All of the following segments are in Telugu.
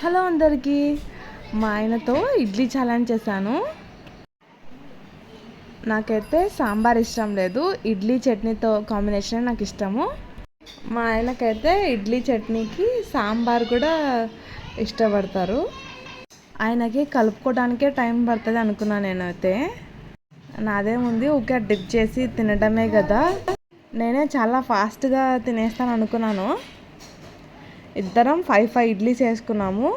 హలో అందరికీ మా ఆయనతో ఇడ్లీ ఛాలెంజ్ చేశాను. నాకైతే సాంబార్ ఇష్టం లేదు ఇడ్లీ చట్నీతో కాంబినేషన్ నాకు ఇష్టము. మా ఆయనకైతే ఇడ్లీ చట్నీకి సాంబార్ కూడా ఇష్టపడతారు. ఆయనకి కలుపుకోవడానికే టైం పడుతుంది అనుకున్నాను నేనైతే. నాదేముంది ఊకే డిప్ చేసి తినడమే కదా. నేనే చాలా ఫాస్ట్గా తినేస్తాను అనుకున్నాను. ఇద్దరం ఫైవ్ ఫైవ్ ఇడ్లీస్ వేసుకున్నాము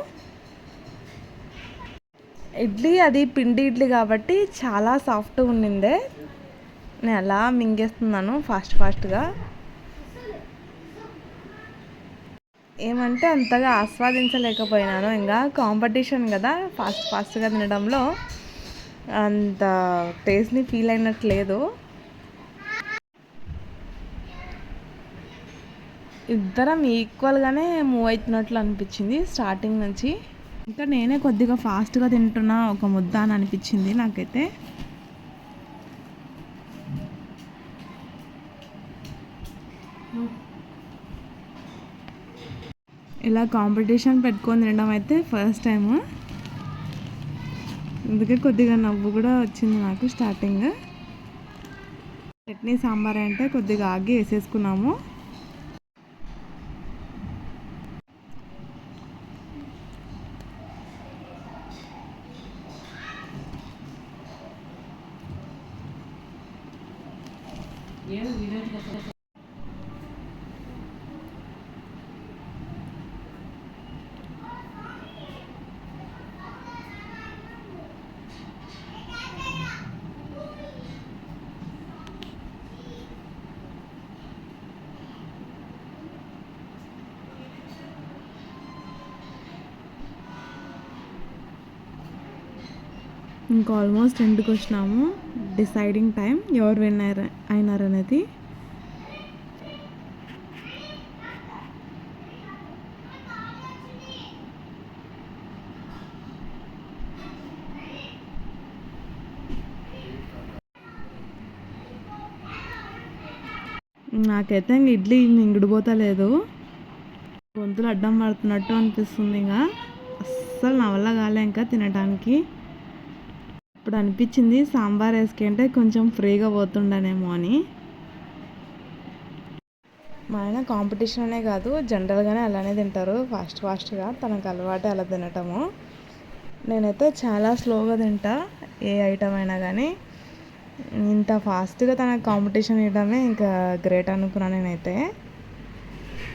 ఇడ్లీ అది పిండి ఇడ్లీ కాబట్టి చాలా సాఫ్ట్గా ఉండిందే. నేను అలా మింగేస్తున్నాను ఫాస్ట్ ఫాస్ట్గా ఏమంటే అంతగా ఆస్వాదించలేకపోయినాను. ఇంకా కాంపిటీషన్ కదా ఫాస్ట్ ఫాస్ట్గా తినడంలో. అంత టేస్ట్ని ఫీల్ అయినట్లేదు ఇద్దరం ఈక్వల్గానే మూవ్ అవుతున్నట్లు అనిపించింది స్టార్టింగ్ నుంచి. ఇంకా నేనే కొద్దిగా ఫాస్ట్గా తింటున్నా ఒక ముద్ద అని అనిపించింది నాకైతే. ఇలా కాంపిటీషన్ పెట్టుకొని తినడం అయితే ఫస్ట్ టైం అందుకే కొద్దిగా నవ్వు కూడా వచ్చింది నాకు స్టార్టింగ్ చట్నీ సాంబార్ అంటే కొద్దిగా ఆగి వేసేసుకున్నాము. Iya, lu. ఇంకా ఆల్మోస్ట్ ఎండ్కి వచ్చినాము? డిసైడింగ్ టైం ఎవరు విన్ అయినారు అనేది. నాకైతే ఇంక ఇడ్లీ మింగుడిపోతలేదు. గొంతులు అడ్డం పడుతున్నట్టు అనిపిస్తుంది ఇంకా. అస్సలు నా వల్ల కాలే ఇంకా తినడానికి ఇప్పుడు అనిపించింది సాంబార్ వేసుకుంటే కొంచెం ఫ్రీగా పోతుండనేమో అని. మా ఆయన కాంపిటీషన్ అనే కాదు జనరల్గానే అలానే తింటారు ఫాస్ట్ ఫాస్ట్గా తనకు అలవాటు అలా తినటము. నేనైతే చాలా స్లోగా తింటా ఏ ఐటమ్ అయినా కానీ ఇంత ఫాస్ట్గా తనకు కాంపిటీషన్ ఇవ్వడమే ఇంకా గ్రేట్ అనుకున్నాను నేనైతే.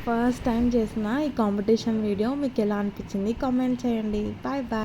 ఫస్ట్ టైం చేసిన ఈ కాంపిటీషన్ వీడియో మీకు ఎలా అనిపించింది? కామెంట్ చేయండి. Bye bye